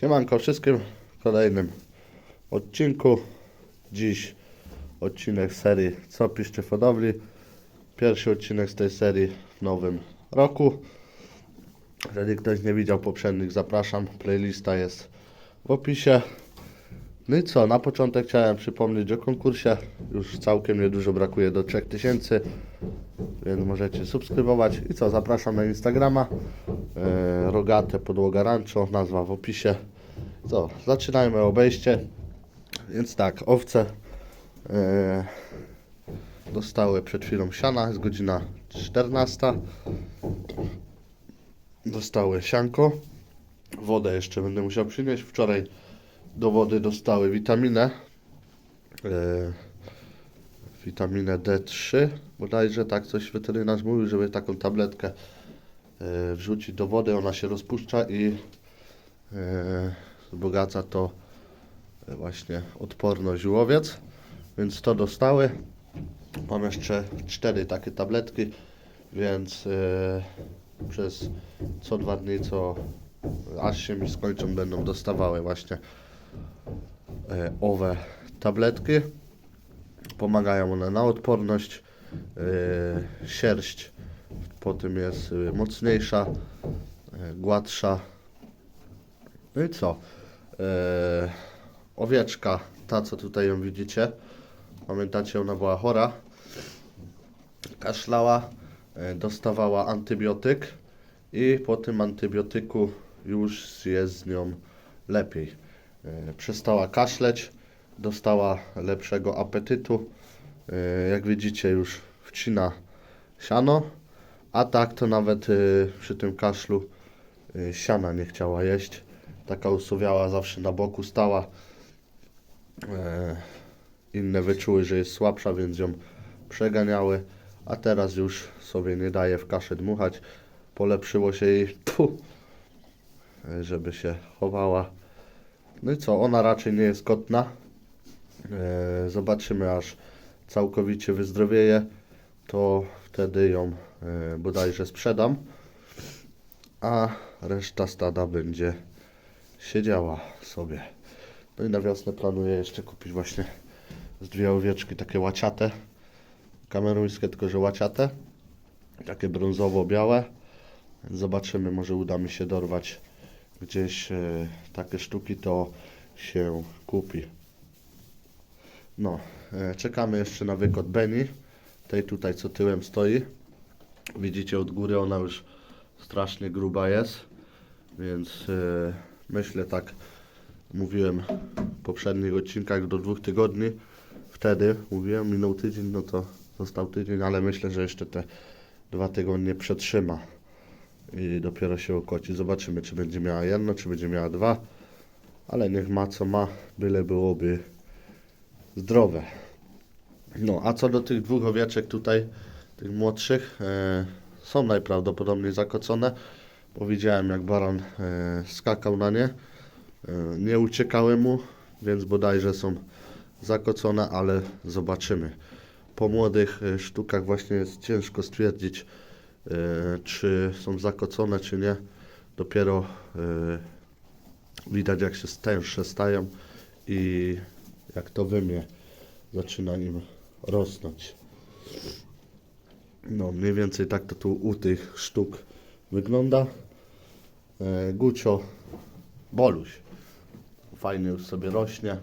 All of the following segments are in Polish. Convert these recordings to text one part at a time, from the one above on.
Siemanko wszystkim w kolejnym odcinku. Dziś odcinek serii Co piszcie w hodowli. Pierwszy odcinek z tej serii w nowym roku. Jeżeli ktoś nie widział poprzednich, zapraszam. Playlista jest w opisie. No i co, na początek chciałem przypomnieć o konkursie. Już całkiem niedużo brakuje do 3000, więc możecie subskrybować. I co, zapraszam na Instagrama. E, rogate podłoga rancho, nazwa w opisie. Co, zaczynajmy obejście. Więc tak, owce e, dostały przed chwilą siana, jest godzina 14. Dostały sianko. Wodę jeszcze będę musiał przynieść. Wczoraj do wody dostały witaminę. E, witaminę D3. Bodajże tak coś weterynarz mówił, żeby taką tabletkę e, wrzucić do wody. Ona się rozpuszcza i e, wzbogaca to właśnie odporność żółowiec. Więc to dostały. Mam jeszcze cztery takie tabletki, więc przez co dwa dni, co aż się mi skończą, będą dostawały właśnie owe tabletki. Pomagają one na odporność. E, sierść po tym jest e, mocniejsza, e, gładsza. No i co? E, owieczka, ta co tutaj ją widzicie. Pamiętacie, ona była chora. Kaszlała, e, dostawała antybiotyk i po tym antybiotyku już jest z nią lepiej. E, Przestała kaszleć, dostała lepszego apetytu. E, Jak widzicie, już wcina siano, a tak to nawet e, przy tym kaszlu siana nie chciała jeść. Taka usuwiała zawsze na boku stała. Inne wyczuły, że jest słabsza, więc ją przeganiały, a teraz już sobie nie daje w kaszę dmuchać. Polepszyło się jej, Puh, żeby się chowała. No i co, ona raczej nie jest kotna. E, zobaczymy, aż całkowicie wyzdrowieje, to wtedy ją e, bodajże sprzedam, a reszta stada będzie siedziała sobie. No i na wiosnę planuję jeszcze kupić właśnie z dwie owieczki takie łaciate, kameruńskie, tylko że łaciate, takie brązowo-białe. Zobaczymy, może uda mi się dorwać gdzieś e, takie sztuki, to się kupi. No, e, czekamy jeszcze na wykot Beni, tej tutaj co tyłem stoi. Widzicie od góry ona już strasznie gruba jest, więc e, myślę tak, mówiłem w poprzednich odcinkach do dwóch tygodni. Wtedy mówiłem, minął tydzień, no to został tydzień, ale myślę, że jeszcze te dwa tygodnie przetrzyma i dopiero się okoci. Zobaczymy, czy będzie miała jedno, czy będzie miała dwa, ale niech ma co ma, byle byłoby zdrowe. No, a co do tych dwóch owieczek tutaj, tych młodszych, e, są najprawdopodobniej zakocone, bo widziałem jak baran e, skakał na nie. E, nie uciekały mu, więc bodajże są zakocone, ale zobaczymy. Po młodych e, sztukach właśnie jest ciężko stwierdzić, czy są zakocone, czy nie. Dopiero e, widać jak się tęższe stają i jak to wymie zaczyna im rosnąć. No, mniej więcej tak to tu u tych sztuk wygląda. E, Gucio, Boluś, fajnie już sobie rośnie.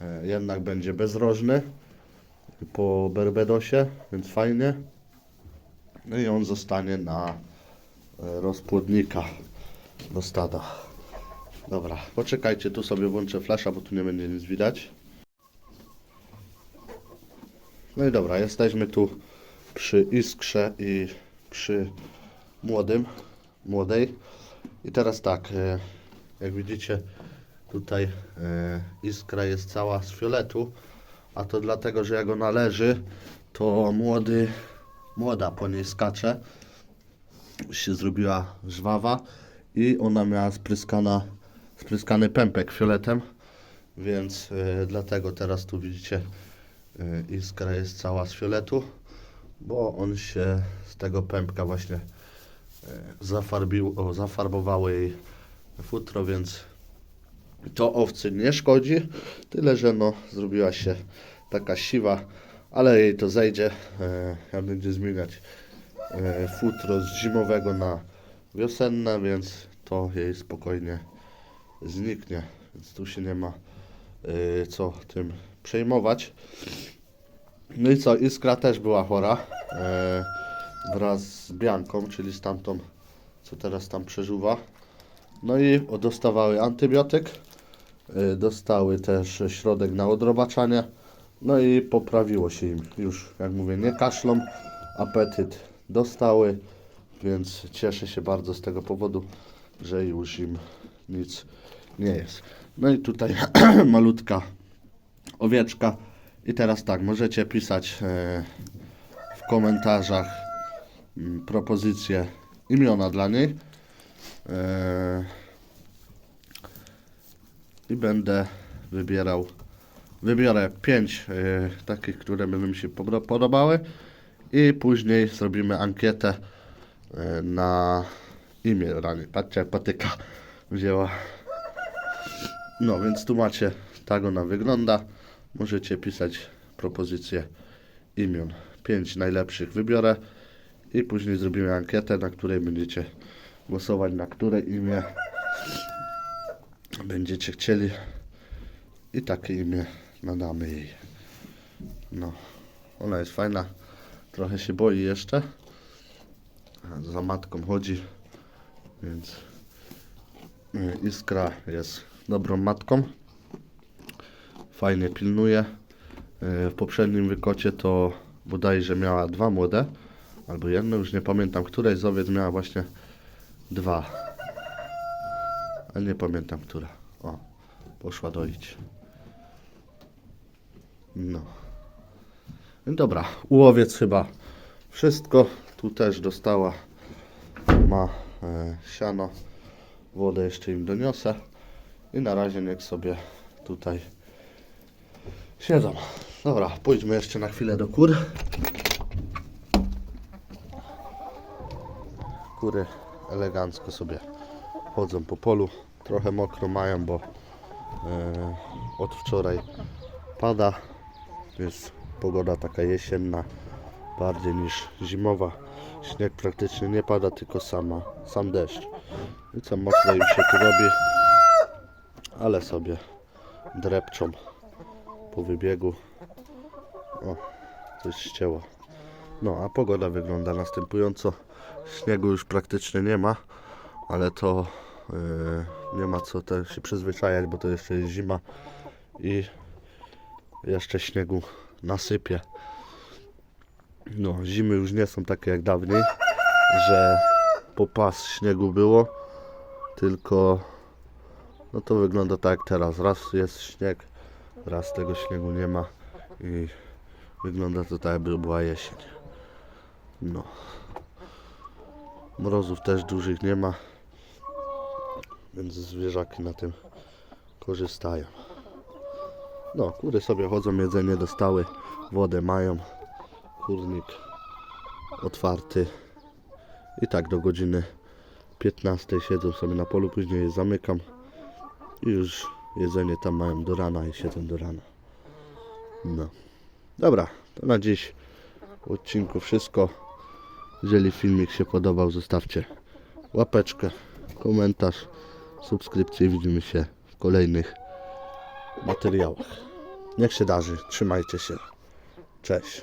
E, jednak będzie bezrożny po Berbedosie, więc fajnie. No i on zostanie na e, rozpłodnika do stada. Dobra, poczekajcie, tu sobie włączę flasza, bo tu nie będzie nic widać. No i dobra, jesteśmy tu przy iskrze i przy młodym, młodej. I teraz tak, e, jak widzicie, tutaj e, iskra jest cała z fioletu, a to dlatego, że jak ona leży, to młody, młoda po niej skacze. Się zrobiła żwawa i ona miała spryskana, spryskany pępek fioletem, więc e, dlatego teraz tu widzicie e, iskra jest cała z fioletu, bo on się z tego pępka właśnie e, zafarbił, o, zafarbowały jej futro, więc To owcy nie szkodzi, tyle że no zrobiła się taka siwa, ale jej to zejdzie, e, jak będzie zmieniać e, futro z zimowego na wiosenne, więc to jej spokojnie zniknie, więc tu się nie ma e, co tym przejmować. No i co, Iskra też była chora e, wraz z Bianką, czyli z tamtą, co teraz tam przeżuwa. No i dostawały antybiotyk, e, dostały też środek na odrobaczanie, no i poprawiło się im już, jak mówię, nie kaszlą, apetyt dostały, więc cieszę się bardzo z tego powodu, że już im nic nie jest. No i tutaj malutka owieczka. I teraz tak, możecie pisać e, w komentarzach mm, propozycje imiona dla niej. E, I będę wybierał, wybiorę pięć e, takich, które by mi się podobały. I później zrobimy ankietę e, na imię rany. Patrzcie jak patyka wzięła. No więc tu macie, tak ona wygląda. Możecie pisać propozycje imion. Pięć najlepszych wybiorę i później zrobimy ankietę, na której będziecie głosować, na które imię będziecie chcieli i takie imię nadamy jej. No, ona jest fajna. Trochę się boi jeszcze. Za matką chodzi, więc y, Iskra jest dobrą matką fajnie pilnuje. E, W poprzednim wykocie to bodajże miała dwa młode, albo jedno, już nie pamiętam, której z owiec miała właśnie dwa. Ale nie pamiętam, która. O, poszła doić. No. No Dobra, u owiec chyba wszystko. Tu też dostała, ma e, siano, wodę jeszcze im doniosę. I na razie niech sobie tutaj Siedzą. Dobra, pójdźmy jeszcze na chwilę do kur. Kury elegancko sobie chodzą po polu. Trochę mokro mają, bo e, od wczoraj pada. Jest pogoda taka jesienna bardziej niż zimowa. Śnieg praktycznie nie pada, tylko sama, sam deszcz. I co mokro im się tu robi, ale sobie drepczą po wybiegu. O, coś ścięło. No, a pogoda wygląda następująco. Śniegu już praktycznie nie ma, ale to yy, nie ma co się przyzwyczajać, bo to jeszcze jest zima i jeszcze śniegu nasypie. No, zimy już nie są takie jak dawniej, że po pas śniegu było, tylko no to wygląda tak jak teraz. Raz jest śnieg, raz tego śniegu nie ma i wygląda to tak jakby była jesień. No. Mrozów też dużych nie ma, więc zwierzaki na tym korzystają. No, kury sobie chodzą, jedzenie dostały, wodę mają, kurnik otwarty i tak do godziny 15 siedzą sobie na polu, później je zamykam i już jedzenie tam mają do rana i siedzą do rana. No. Dobra, to na dziś w odcinku wszystko. Jeżeli filmik się podobał, zostawcie łapeczkę, komentarz, subskrypcję i widzimy się w kolejnych materiałach. Niech się darzy, trzymajcie się. Cześć.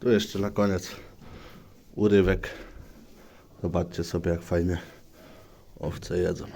Tu jeszcze na koniec urywek. Zobaczcie sobie jak fajnie owce jedzą.